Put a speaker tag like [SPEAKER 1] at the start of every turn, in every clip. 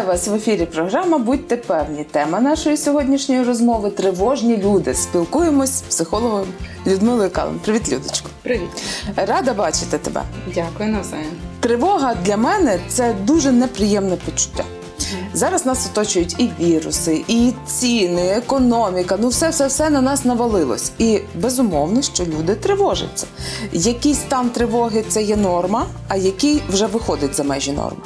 [SPEAKER 1] Вітаю вас в ефірі. Програма Будьте певні. Тема нашої сьогоднішньої розмови тривожні люди. Спілкуємось з психологом Людмилою Калин. Привіт, Людочко.
[SPEAKER 2] Привіт,
[SPEAKER 1] Рада бачити тебе.
[SPEAKER 2] дякую навзаєм.
[SPEAKER 1] Тривога для мене це дуже неприємне почуття. Зараз нас оточують і віруси, і ціни, економіка. Ну, все, все, все на нас навалилось. І безумовно, що люди тривожаться. Який стан тривоги це є норма, а який вже виходить за межі норми.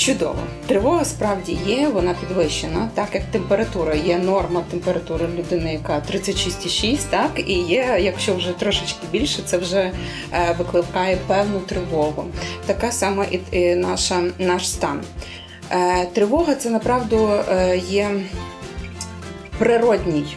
[SPEAKER 2] Чудово. Тривога справді є, вона підвищена, так як температура є норма температури людини, яка 36,6, так і є, якщо вже трошечки більше, це вже е, викликає певну тривогу. Така сама і, наша наш стан. Е, тривога це направду е, є природній.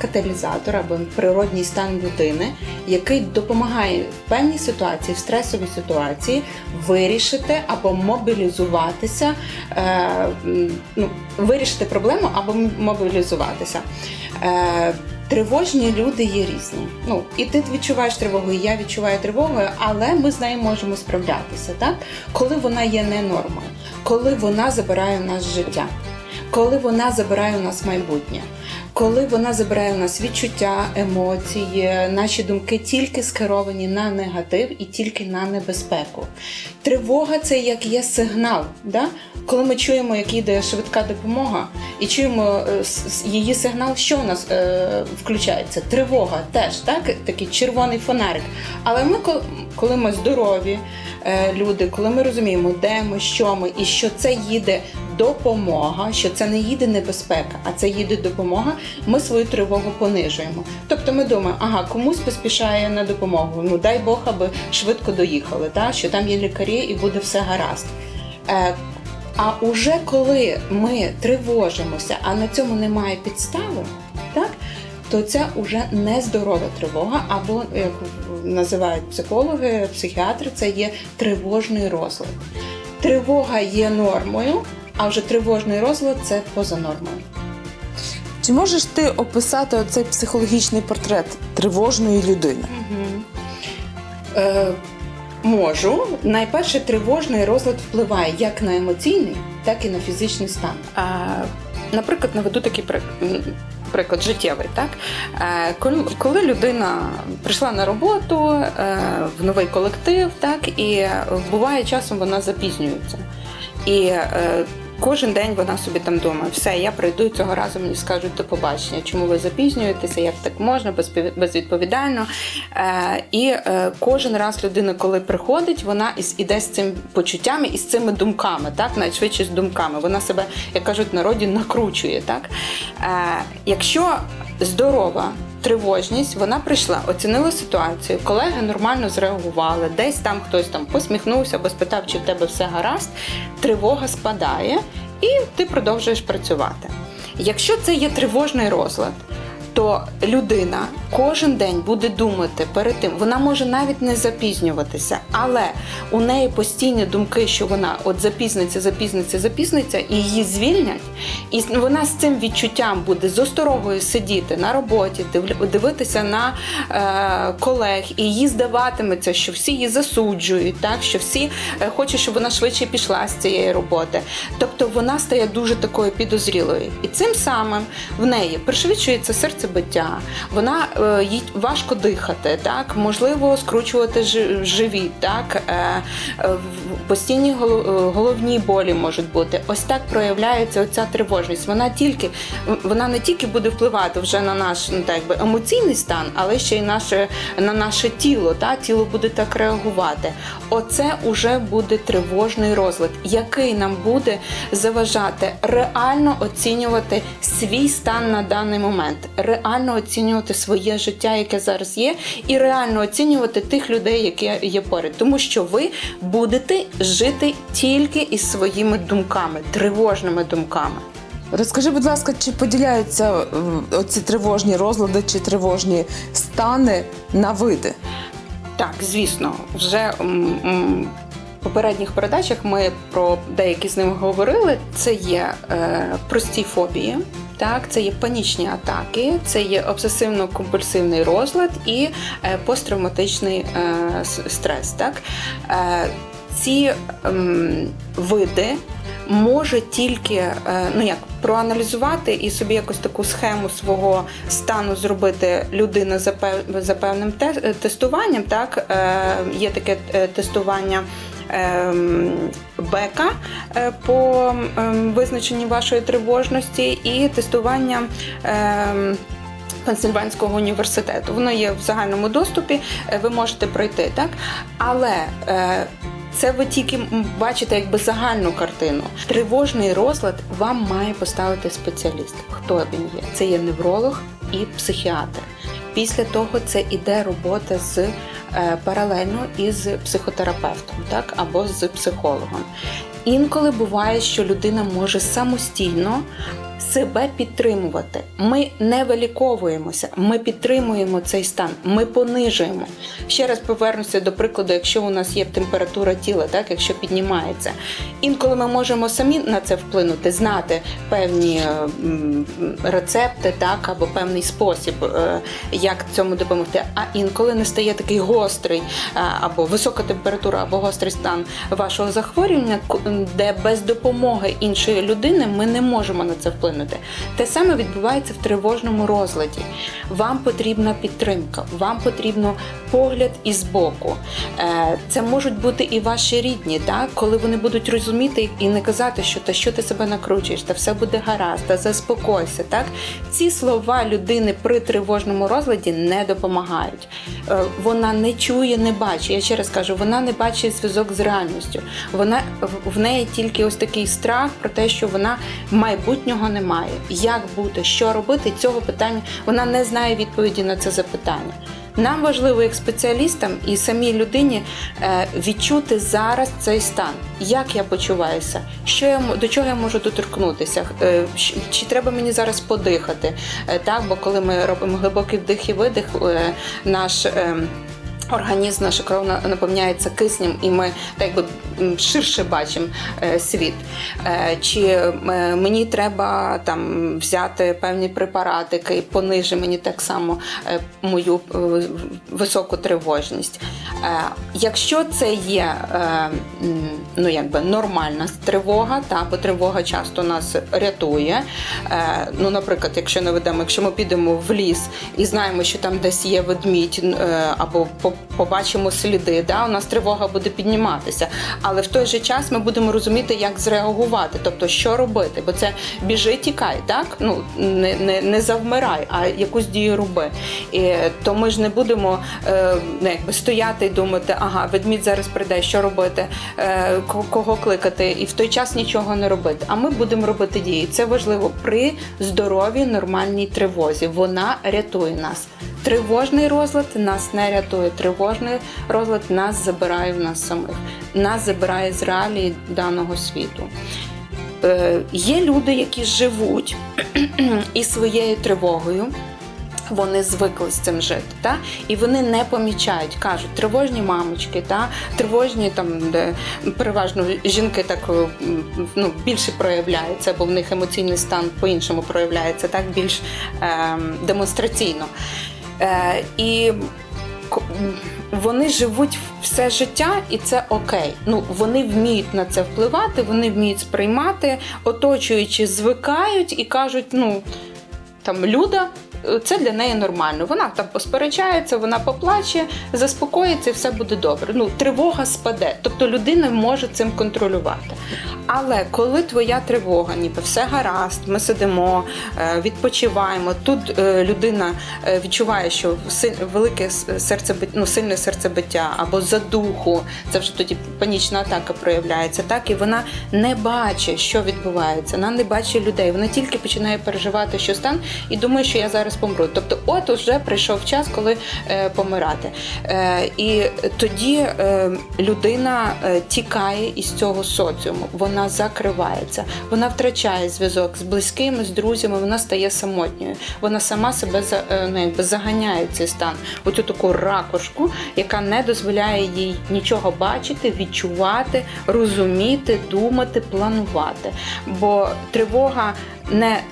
[SPEAKER 2] Каталізатор або природній стан людини, який допомагає в певній ситуації, в стресовій ситуації вирішити або мобілізуватися, е, ну, вирішити проблему або мобілізуватися. Е, Тривожні люди є різні. Ну і ти відчуваєш тривогу, і я відчуваю тривогу, але ми з нею можемо справлятися, так? Коли вона є не нормою, коли вона забирає у нас життя, коли вона забирає у нас майбутнє, коли вона забирає у нас відчуття, емоції, наші думки тільки скеровані на негатив і тільки на небезпеку. Тривога це як є сигнал. Да? Коли ми чуємо, як їде швидка допомога, і чуємо е, її сигнал, що у нас е, включається? Тривога теж, так? такий червоний фонарик. Але ми, коли ми здорові е, люди, коли ми розуміємо, де ми, що ми, і що це їде допомога, що це не їде небезпека, а це їде допомога, ми свою тривогу понижуємо. Тобто ми думаємо, ага, комусь поспішає на допомогу. Ну дай Бог, аби швидко доїхали, та? що там є лікарі і буде все гаразд. Е, а уже коли ми тривожимося, а на цьому немає підстави, так? То це вже нездорова тривога, або як називають психологи, психіатри, це є тривожний розлад. Тривога є нормою, а вже тривожний розлад це поза нормою.
[SPEAKER 1] Чи можеш ти описати оцей психологічний портрет тривожної людини?
[SPEAKER 2] Е, можу. Найперше, тривожний розлад впливає як на емоційний, так і на фізичний стан. А, наприклад, наведу такий приклад життєвий. Так? Е, коли, людина прийшла на роботу е, в новий колектив, так, і буває часом вона запізнюється. І е, кожен день вона собі там думає, все, я прийду і цього разу мені скажуть до побачення, чому ви запізнюєтеся, як так можна, безвідповідально. Е, і е, кожен раз людина, коли приходить, вона іде з цим почуттями і з цими думками, так, найшвидше з думками. Вона себе, як кажуть народі, накручує. Так? Е, якщо здорова тривожність, вона прийшла, оцінила ситуацію, колеги нормально зреагували, десь там хтось там посміхнувся або спитав, чи в тебе все гаразд, тривога спадає, і ти продовжуєш працювати. Якщо це є тривожний розлад, то людина кожен день буде думати перед тим, вона може навіть не запізнюватися, але у неї постійні думки, що вона от запізниться, запізниться, запізниться, і її звільнять, і вона з цим відчуттям буде з осторогою сидіти на роботі, дивитися на е, колег, і їй здаватиметься, що всі її засуджують, так що всі е, хочуть, щоб вона швидше пішла з цієї роботи. Тобто вона стає дуже такою підозрілою, і цим самим в неї пришвидшується серцебиття, вона е, їй важко дихати, так можливо скручувати жи- живіт, так е, е, постійні головні болі можуть бути. Ось так проявляється оця тривожність. Вона тільки вона не тільки буде впливати вже на наш ну, так якби емоційний стан, але ще й наше на наше тіло. Та тіло буде так реагувати. Оце уже буде тривожний розлад, який нам буде заважати реально оцінювати свій стан на даний момент, реально оцінювати своє життя, яке зараз є, і реально оцінювати тих людей, які є поряд, тому що ви будете жити тільки із своїми думками, тривожними думками.
[SPEAKER 1] Розкажи, будь ласка, чи поділяються е, оці тривожні розлади чи тривожні стани на види?
[SPEAKER 2] Так, звісно, вже в попередніх передачах ми про деякі з них говорили. Це є е, прості фобії, так, це є панічні атаки, це є обсесивно-компульсивний розлад і е, посттравматичний е, стрес. Так. Е, ці ем, види може тільки ну як проаналізувати і собі якось таку схему свого стану зробити людина за пев- за певним те- тестуванням. Так є таке тестування. Ем, Бека е, по ем, визначенні вашої тривожності і тестування ем, Пенсильванського університету. Воно є в загальному доступі, е, ви можете пройти, так? Але е, це ви тільки бачите якби загальну картину. Тривожний розлад вам має поставити спеціаліст. Хто він є? Це є невролог і психіатр. Після того це іде робота з е, паралельно із психотерапевтом, так або з психологом. Інколи буває, що людина може самостійно себе підтримувати. Ми не виліковуємося, ми підтримуємо цей стан, ми понижуємо. Ще раз повернуся до прикладу, якщо у нас є температура тіла, так якщо піднімається. Інколи ми можемо самі на це вплинути, знати певні е, рецепти, так або певний спосіб, е, як цьому допомогти. А інколи настає такий гострий е, або висока температура, або гострий стан вашого захворювання, де без допомоги іншої людини ми не можемо на це вплинути. Те саме відбувається в тривожному розладі. Вам потрібна підтримка, вам потрібно погляд із боку. Е, Це можуть бути і ваші рідні, так? коли вони будуть розуміти і не казати, що та що ти себе накручуєш, та все буде гаразд, та заспокойся. Так? Ці слова людини при тривожному розладі не допомагають. Е, Вона не чує, не бачить. Я ще раз кажу, вона не бачить зв'язок з реальністю. Вона в неї тільки ось такий страх про те, що вона майбутнього не має. Як бути, що робити? Цього питання вона не знає відповіді на це запитання. Нам важливо, як спеціалістам і самій людині е, відчути зараз цей стан. Як я почуваюся, що я до чого я можу доторкнутися, Е, чи треба мені зараз подихати? Е, Так, бо коли ми робимо глибокий вдих і видих, наш ем, Організм, наша кров наповняється киснем, і ми так би ширше бачимо е, світ. Е, Чи е, мені треба там взяти певні препарати, які понижи мені так само мою високу тривожність. Якщо це є ну, якби нормальна тривога, та, бо тривога часто нас рятує. Е, Ну, наприклад, якщо наведемо, якщо ми підемо в ліс і знаємо, що там десь є ведмідь е, або побачимо сліди, да, у нас тривога буде підніматися. Але в той же час ми будемо розуміти, як зреагувати, тобто що робити, бо це біжи, тікай, так? Ну не, не, не завмирай, а якусь дію роби. І, то ми ж не будемо е, ну, якби стояти і думати, ага, ведмідь зараз прийде, що робити, е, кого кликати, і в той час нічого не робити. А ми будемо робити дії. Це важливо при здоровій нормальній тривозі. Вона рятує нас. Тривожний розлад нас не рятує. Тривожний розлад нас забирає в нас самих, нас забирає з реалії даного світу. Е, є люди, які живуть із своєю тривогою. Вони звикли з цим жити, та? і вони не помічають, кажуть, тривожні мамочки, та? тривожні там, де переважно жінки так е, ну, більше проявляються, бо в них емоційний стан по-іншому проявляється, так більш е, демонстраційно. Е, і вони живуть все життя, і це окей. Ну вони вміють на це впливати, вони вміють сприймати, оточуючи, звикають і кажуть, ну там Люда. Це для неї нормально. Вона там посперечається, вона поплаче, заспокоїться і все буде добре. Ну, тривога спаде. Тобто людина може цим контролювати. Але коли твоя тривога, ніби все гаразд, ми сидимо, е, відпочиваємо. Тут е, людина е, відчуває, що велике серцебиття, ну, сильне серцебиття або задуху, це вже тоді панічна атака проявляється. Так і вона не бачить, що відбувається. Вона не бачить людей. Вона тільки починає переживати, що стан, і думає, що я зараз помру. Тобто, от уже прийшов час, коли е, помирати. Е, і тоді е, людина тікає із цього соціуму. Вона закривається, вона втрачає зв'язок з близькими, з друзями. Вона стає самотньою. Вона сама себе е, ну, якби заганяє в цей стан, у цю таку ракушку, яка не дозволяє їй нічого бачити, відчувати, розуміти, думати, планувати. Бо тривога не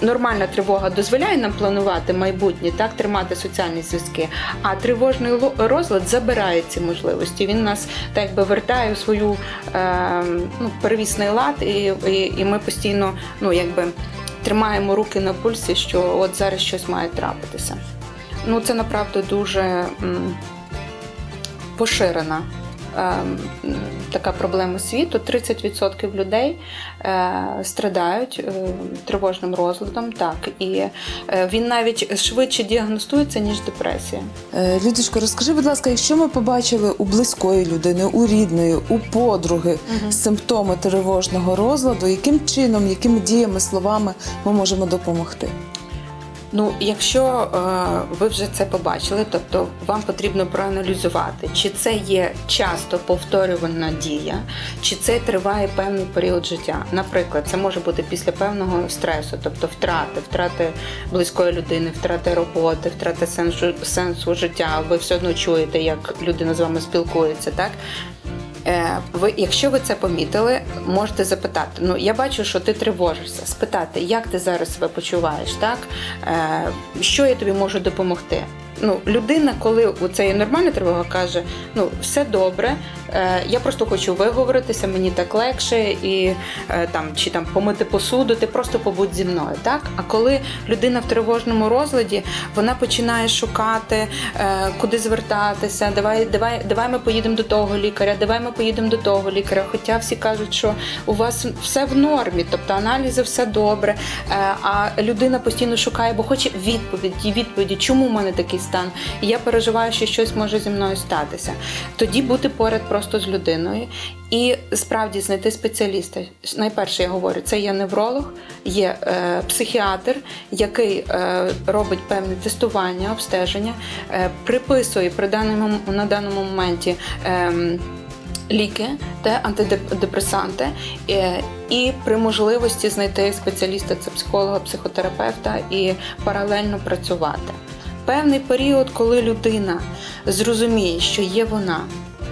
[SPEAKER 2] нормальна тривога дозволяє нам планувати майбутнє, так тримати соціальні зв'язки. А тривожний розлад забирає ці можливості. Він нас так якби вертає у свою е, ну, первісний лад, і, і, і ми постійно ну якби тримаємо руки на пульсі, що от зараз щось має трапитися. Ну це направду дуже м, поширена. Ем, Така проблема світу. 30% людей е, страдають е, тривожним розладом, так і е, він навіть швидше діагностується ніж депресія.
[SPEAKER 1] Людочко, розкажи, будь ласка, якщо ми побачили у близької людини, у рідної, у подруги симптоми тривожного розладу, яким чином, якими діями, словами ми можемо допомогти?
[SPEAKER 2] Ну, якщо е, ви вже це побачили, тобто вам потрібно проаналізувати, чи це є часто повторювана дія, чи це триває певний період життя. Наприклад, це може бути після певного стресу, тобто втрати, втрати близької людини, втрати роботи, втрати сенсу, сенсу життя. Ви все одно чуєте, як людина з вами спілкується, так? Е, Ви, якщо ви це помітили, можете запитати. Ну я бачу, що ти тривожишся. Спитати, як ти зараз себе почуваєш, так е, що я тобі можу допомогти. Ну, людина, коли у це є нормальна тривога, каже: ну все добре, е, я просто хочу виговоритися, мені так легше, і е, там чи там помити посуду, ти просто побудь зі мною. Так? А коли людина в тривожному розладі, вона починає шукати, е, куди звертатися. Давай, давай, давай ми поїдемо до того лікаря, давай ми поїдемо до того лікаря. Хоча всі кажуть, що у вас все в нормі, тобто аналізи все добре. Е, а людина постійно шукає, бо хоче відповіді, відповіді, чому в мене такий стан. І я переживаю, що щось може зі мною статися. Тоді бути поряд просто з людиною і справді знайти спеціаліста. Найперше я говорю, це є невролог, є е, психіатр, який е, робить певне тестування, обстеження, е, приписує при даному на даному моменті. ем, Ліки та антидепресанти, е, і при можливості знайти спеціаліста, це психолога, психотерапевта і паралельно працювати. Певний період, коли людина зрозуміє, що є вона,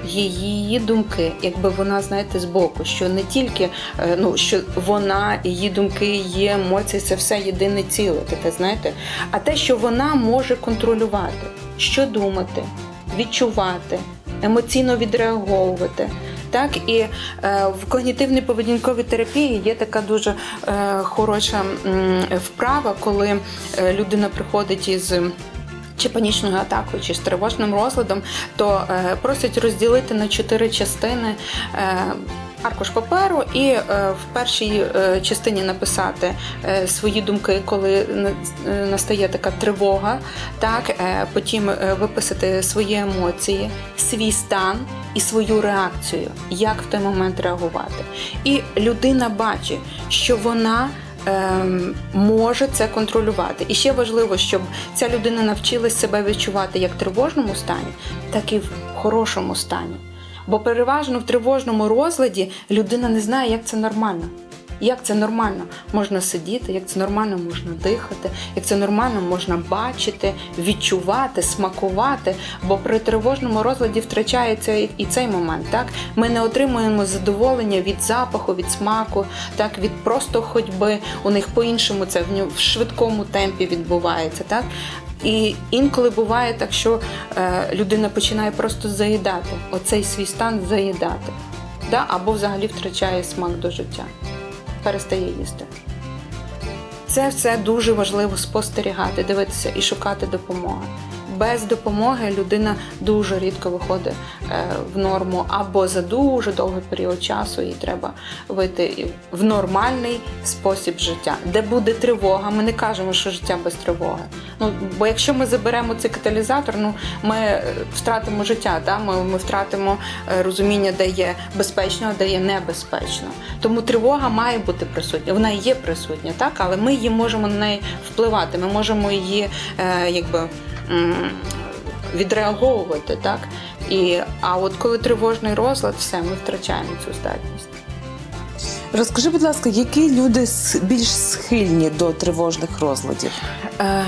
[SPEAKER 2] її думки, якби вона, знаєте, збоку, що не тільки е, ну, що вона, її думки, її емоції це все єдине ціле, таке, знаєте, а те, що вона може контролювати, що думати, відчувати, емоційно відреаговувати. Так і е, в когнітивній поведінковій терапії є така дуже е, хороша м, вправа, коли е, людина приходить із чи панічною атакою, чи з тривожним розладом, то е, просять розділити на чотири частини. Е, Аркуш паперу і е, в першій е, частині написати е, свої думки, коли е, настає така тривога. Так, е, потім е, виписати свої емоції, свій стан і свою реакцію, як в той момент реагувати. І людина бачить, що вона може це контролювати. І ще важливо, щоб ця людина навчилась себе відчувати як в тривожному стані, так і в хорошому стані. Бо переважно в тривожному розладі людина не знає, як це нормально. Як це нормально можна сидіти, як це нормально можна дихати, як це нормально можна бачити, відчувати, смакувати. Бо при тривожному розладі втрачається і- цей момент. Так ми не отримуємо задоволення від запаху, від смаку, так від просто ходьби. У них по-іншому це в швидкому темпі відбувається. Так і інколи буває так, що е, людина починає просто заїдати, оцей свій стан заїдати, да? або взагалі втрачає смак до життя, перестає їсти. Це все дуже важливо спостерігати, дивитися і шукати допомоги. Без допомоги людина дуже рідко виходить е, в норму, або за дуже довгий період часу їй треба вийти в нормальний спосіб життя, де буде тривога. Ми не кажемо, що життя без тривоги. Ну бо якщо ми заберемо цей каталізатор, ну ми е, втратимо життя, да? ми, ми втратимо е, розуміння, де є безпечно, а де є небезпечно. Тому тривога має бути присутня. Вона є присутня, так, але ми її можемо на неї впливати. Ми можемо її е, якби. М, Відреаговувати, так? І, а от коли тривожний розлад, все, ми втрачаємо цю здатність.
[SPEAKER 1] Розкажи, будь ласка, які люди більш схильні до тривожних розладів?
[SPEAKER 2] Е,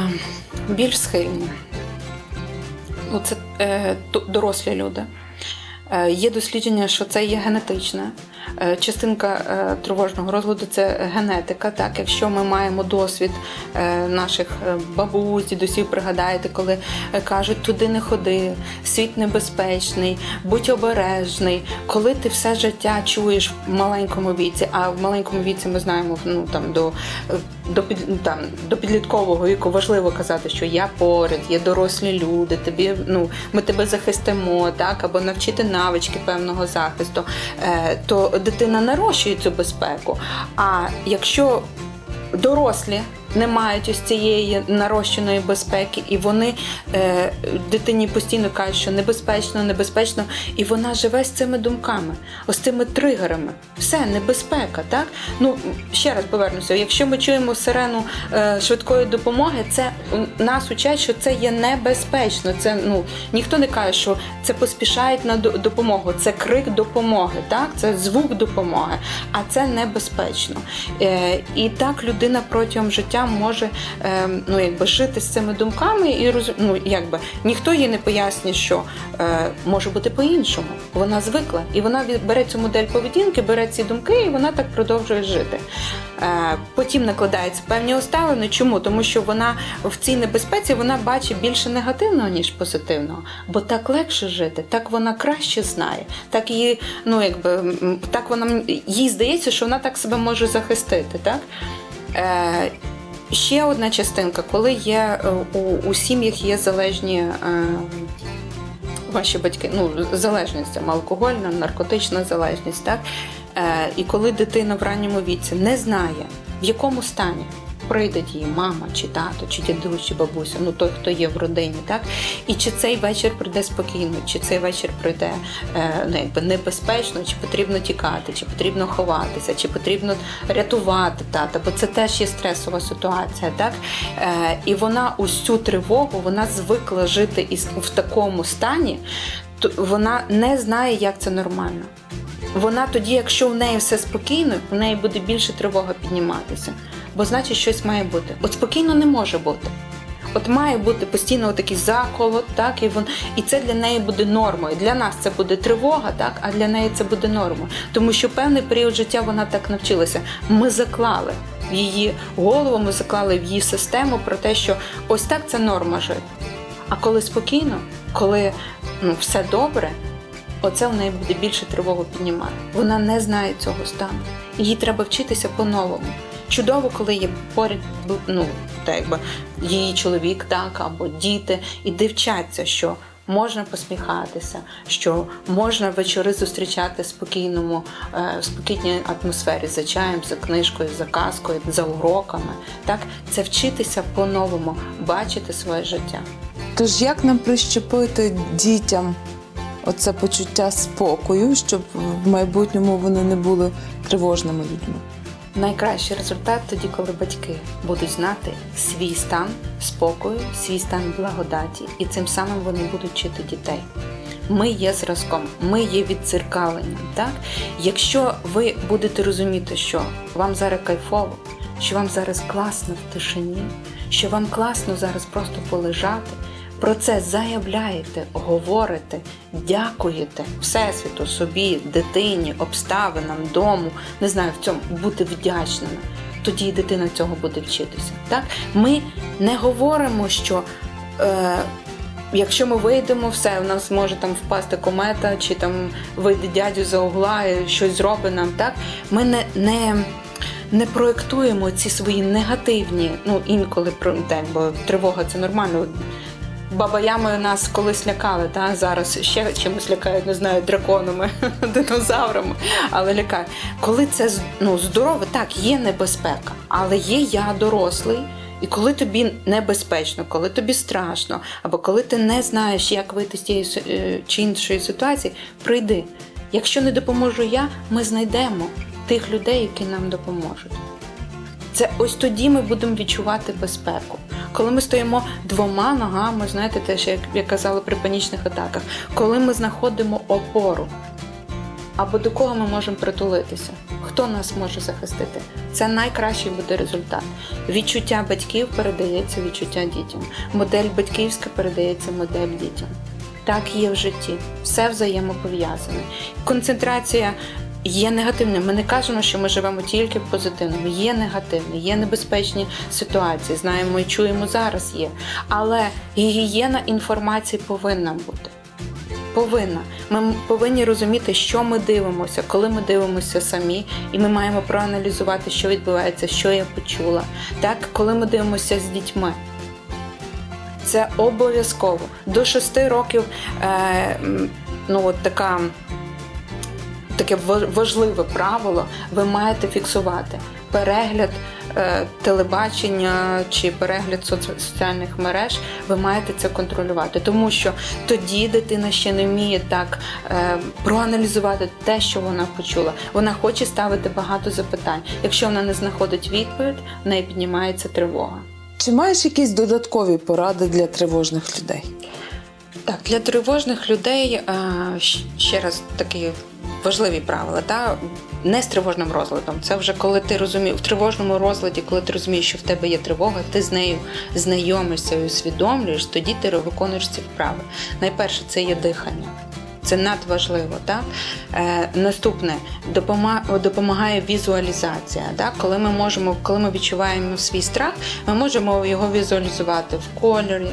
[SPEAKER 2] більш схильні. Ну, це е, дорослі люди. Е, є дослідження, що це є генетичне. Е, Частинка е, тривожного розладу це генетика. Так, якщо ми маємо досвід е, наших бабусь, дідусів, пригадаєте, коли кажуть, туди не ходи, світ небезпечний, будь обережний. Коли ти все життя чуєш в маленькому віці, а в маленькому віці ми знаємо ну там до, до під там до підліткового віку важливо казати, що я поряд, є дорослі люди, тобі ну ми тебе захистимо, так або навчити навички певного захисту, е, то дитина нарощує цю безпеку. А якщо дорослі не мають ось цієї нарощеної безпеки, і вони е, дитині постійно кажуть, що небезпечно, небезпечно, і вона живе з цими думками, ось цими тригерами. Все, небезпека, так? Ну ще раз повернуся. Якщо ми чуємо сирену е, швидкої допомоги, це нас учать, що це є небезпечно. Це ну ніхто не каже, що це поспішають на допомогу. Це крик допомоги, так? Це звук допомоги, а це небезпечно. Е, і так людина протягом життя може е, ну, якби жити з цими думками і ну, якби ніхто їй не пояснює, що е, може бути по-іншому. Вона звикла, і вона бере цю модель поведінки, бере ці думки, і вона так продовжує жити. Е, потім накладаються певні обставини. Чому? Тому що вона в цій небезпеці вона бачить більше негативного, ніж позитивного. Бо так легше жити, так вона краще знає, так її, ну якби так вона їй здається, що вона так себе може захистити. Так? Е, ще одна частинка, коли є е, у, у сім'ях є залежні. Е, Ваші батьки, ну залежність алкогольна, наркотична залежність, так е, і коли дитина в ранньому віці не знає, в якому стані прийде її мама, чи тато, чи дідусь, чи бабуся, ну той, хто є в родині, так? І чи цей вечір прийде спокійно, чи цей вечір прийде е, ну, якби небезпечно, чи потрібно тікати, чи потрібно ховатися, чи потрібно рятувати тата, бо це теж є стресова ситуація, так? Е, і вона ось цю тривогу вона звикла жити в такому стані, то вона не знає, як це нормально. Вона тоді, якщо в неї все спокійно, в неї буде більше тривога підніматися, бо значить щось має бути. От спокійно не може бути. От має бути постійно такий заколот, так і вон і це для неї буде нормою. Для нас це буде тривога, так а для неї це буде нормою. Тому що певний період життя вона так навчилася. Ми заклали в її голову, ми заклали в її систему про те, що ось так це норма жити. А коли спокійно, коли ну, все добре, оце в неї буде більше тривогу піднімати. Вона не знає цього стану. Їй треба вчитися по-новому. Чудово, коли є поряд ну, так якби її чоловік, так, або діти, і дивчаться, що можна посміхатися, що можна вечори зустрічати спокійному, е, в спокійній атмосфері за чаєм, за книжкою, за казкою, за уроками. Так, це вчитися по-новому, бачити своє життя.
[SPEAKER 1] Тож як нам прищепити дітям оце почуття спокою, щоб в майбутньому вони не були тривожними людьми?
[SPEAKER 2] Найкращий результат тоді, коли батьки будуть знати свій стан спокою, свій стан благодаті, і цим самим вони будуть вчити дітей. Ми є зразком, ми є віддзеркаленням. Так? Якщо ви будете розуміти, що вам зараз кайфово, що вам зараз класно в тишині, що вам класно зараз просто полежати, про це заявляєте, говорите, дякуєте Всесвіту, собі, дитині, обставинам, дому, не знаю, в цьому бути вдячними. Тоді і дитина цього буде вчитися. Так? Ми не говоримо, що е, якщо ми вийдемо, все, у нас може там впасти комета, чи там вийде дядю за угла і щось зробить нам. Так? Ми не, не, не проєктуємо ці свої негативні, ну інколи так, бо тривога це нормально. Баба Ями нас колись лякали, та зараз ще чимось лякають, не знаю, драконами, динозаврами, але лякають. Коли це ну, здорово, так, є небезпека, але є я дорослий. І коли тобі небезпечно, коли тобі страшно, або коли ти не знаєш, як вийти з тієї е, чи іншої ситуації, прийди. Якщо не допоможу я, ми знайдемо тих людей, які нам допоможуть. Це ось тоді ми будемо відчувати безпеку. Коли ми стоїмо двома ногами, знаєте, теж як я казала при панічних атаках, коли ми знаходимо опору, або до кого ми можемо притулитися, хто нас може захистити, це найкращий буде результат. Відчуття батьків передається відчуття дітям. Модель батьківська передається модель дітям. Так є в житті, все взаємопов'язане. Концентрація Є негативне. Ми не кажемо, що ми живемо тільки в позитивному. Є негативне, є небезпечні ситуації. Знаємо і чуємо зараз є. Але гігієна інформації повинна бути. Повинна. Ми повинні розуміти, що ми дивимося, коли ми дивимося самі, і ми маємо проаналізувати, що відбувається, що я почула. Так, коли ми дивимося з дітьми. Це обов'язково. До 6 років е, ну, от така таке ва- важливе правило ви маєте фіксувати перегляд е, телебачення чи перегляд соціальних мереж. Ви маєте це контролювати, тому що тоді дитина ще не вміє так е, проаналізувати те, що вона почула. Вона хоче ставити багато запитань. Якщо вона не знаходить відповідь, в неї піднімається тривога.
[SPEAKER 1] Чи маєш якісь додаткові поради для тривожних людей?
[SPEAKER 2] Так, для тривожних людей е, ще раз такі важливі правила. Та? Не з тривожним розладом. Це вже коли ти розумієш в тривожному розладі, коли ти розумієш, що в тебе є тривога, ти з нею знайомишся і усвідомлюєш, тоді ти виконуєш ці вправи. Найперше це є дихання. Це надважливо, так? Е, наступне допома- допомагає візуалізація. Так? Коли ми можемо, коли ми відчуваємо свій страх, ми можемо його візуалізувати в кольорі,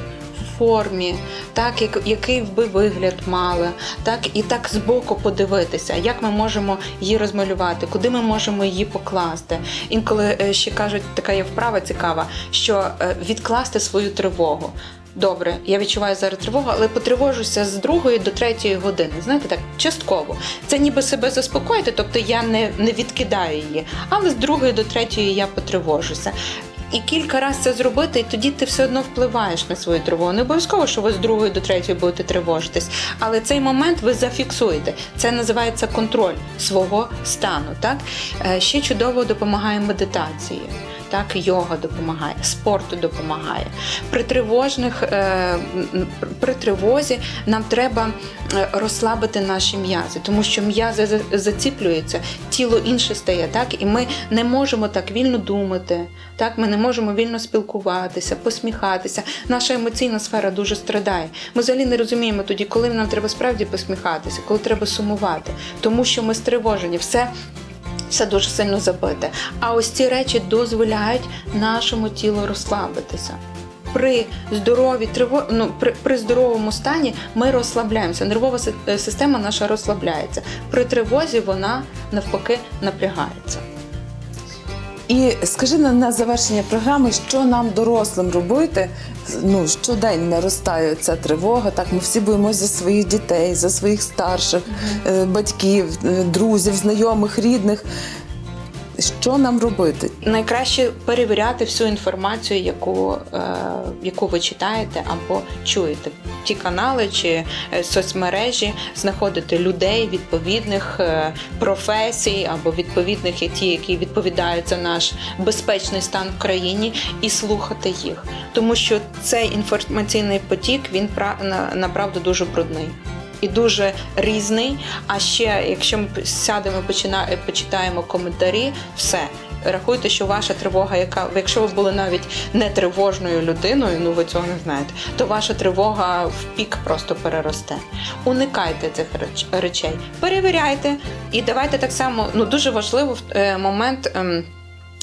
[SPEAKER 2] формі, так, як, який би вигляд мала, так, і так збоку подивитися, як ми можемо її розмалювати, куди ми можемо її покласти. Інколи е, ще кажуть, така є вправа цікава, що е, відкласти свою тривогу. Добре, я відчуваю зараз тривогу, але потривожуся з другої до третьої години. Знаєте, так частково. Це ніби себе заспокоїти, тобто я не, не відкидаю її, але з другої до третьої я потривожуся. І кілька разів це зробити, і тоді ти все одно впливаєш на свою тривогу. Не обов'язково, що ви з другої до третьої будете тривожитись, але цей момент ви зафіксуєте. Це називається контроль свого стану. Так Е, ще чудово допомагає медитації. Так, йога допомагає, спорт допомагає. При тривожних е, при тривозі нам треба е, розслабити наші м'язи, тому що м'язи за- заціплюються, тіло інше стає, так, і ми не можемо так вільно думати, так, ми не можемо вільно спілкуватися, посміхатися. Наша емоційна сфера дуже страдає. Ми взагалі не розуміємо тоді, коли нам треба справді посміхатися, коли треба сумувати, тому що ми стривожені. Все все дуже сильно забите. А ось ці речі дозволяють нашому тілу розслабитися. При здоровій триво... ну, при, при здоровому стані ми розслабляємося. Нервова система наша розслабляється. При тривозі вона навпаки напрягається.
[SPEAKER 1] І скажи на, на завершення програми, що нам дорослим робити? Ну щодень наростає ця тривога. Так, ми всі боїмося за своїх дітей, за своїх старших е, батьків, е, друзів, знайомих, рідних. Що нам робити?
[SPEAKER 2] Найкраще перевіряти всю інформацію, яку, е, яку ви читаєте або чуєте. Ті канали чи е, соцмережі, знаходити людей відповідних е, професій або відповідних ті, які відповідають за наш безпечний стан в країні, і слухати їх. Тому що цей інформаційний потік він пра- на- направду дуже брудний. І дуже різний. А ще, якщо ми сядемо, почина- почитаємо коментарі, все. Рахуйте, що ваша тривога, яка якщо ви були навіть не тривожною людиною, ну ви цього не знаєте, то ваша тривога в пік просто переросте. Уникайте цих реч- речей, перевіряйте і давайте так само. Ну дуже важливо е, момент ем,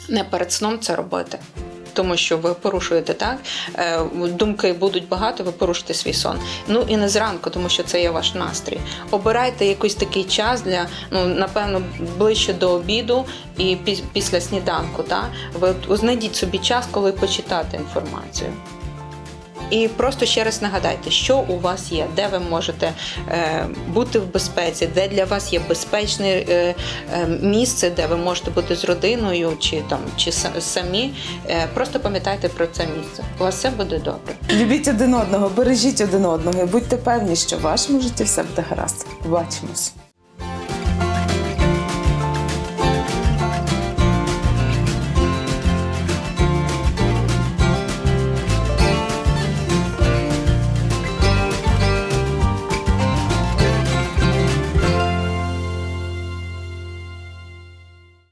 [SPEAKER 2] не перед сном це робити. Тому що ви порушуєте так, е, думки будуть багато, ви порушите свій сон. Ну і не зранку, тому що це є ваш настрій. Обирайте якийсь такий час для ну напевно ближче до обіду і після сніданку. Так? Ви знайдіть собі час, коли почитати інформацію. І просто ще раз нагадайте, що у вас є, де ви можете е, бути в безпеці, де для вас є безпечне е, е, місце, де ви можете бути з родиною чи там чи самі. Просто пам'ятайте про це місце. У вас все буде добре.
[SPEAKER 1] Любіть один одного, бережіть один одного і будьте певні, що в вашому житті все буде гаразд. Побачимось.